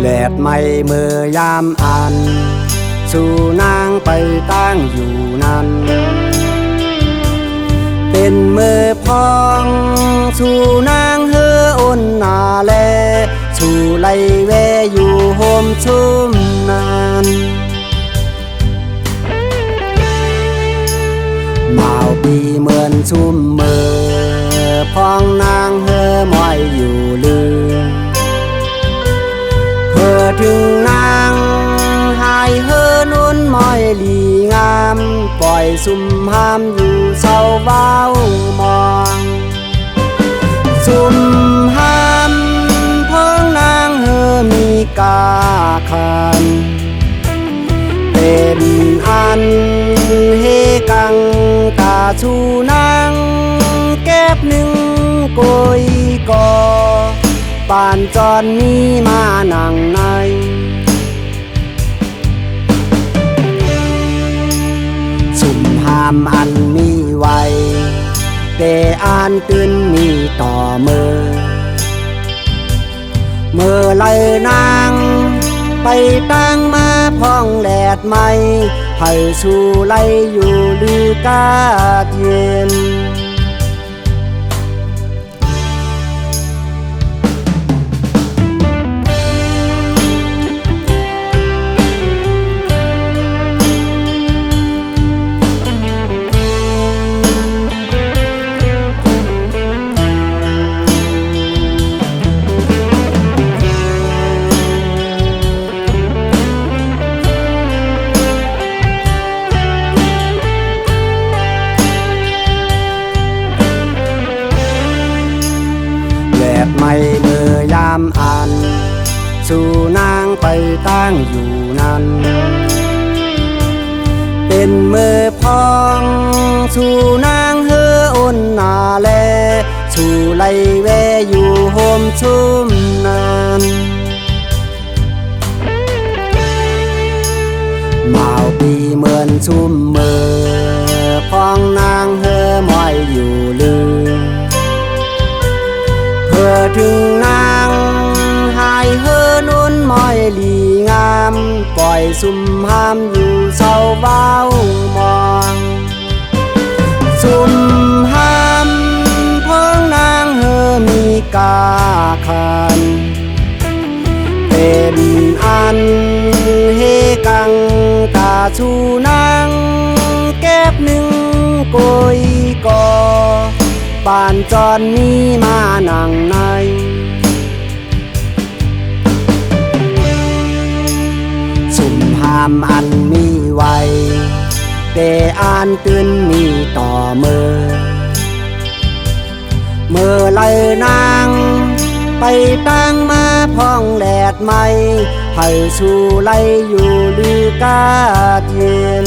แลดไม่เมื่อยามอัน สู่นางไปตั้งอยู่นั้น เป็นมือพองสู่นางเฮืออ่นนาแล สู่ไลเวอยู่โฮมชุ่มนานหมาวปีเหมือนชุ่มเมือพองนางเฮอมอยอยู่ ซุ่มหามอยู่เศร้าเบ้ามองซุ่มหามพิ่งนางเฮอมีกาคันเป็นอันเฮกังกาชูนางแก็บหนึ่งโกยกอปานจอนนี้มานังในามอันมีไว้แต่อ่านตื่นมีต่อมือเมื่อไรนาง ไปตั้งมาพองแดดไม่ให้สู่ไลอยู่ลือกาดเย็น แดดไม่เมื่อยามอันสู่นางไปตั้งอยู่นั้น เป็นมือพองสู่นางเฮืออ่นนาแลสู่ไลเวอยู่โฮมชุ่มนานมาวปีเหมือนชุ่มเมื่อ ลีงามปล่อยซุ่มหามอยู่เศร้าเบ้ามองซุ่มหามเพิ่งนางเฮอมีกาคันเป็นอันเฮกังตาชูนางแก็บหนึ่งโกยกอปานจอนนี้มานังนสุ่ามอันมีไว้แต่อ่านตื่นมีต่อมือเมื่อไรนางไปตั้งมาพองแดดไม่ให้สู่ไลอยู่ลือกาดเย็น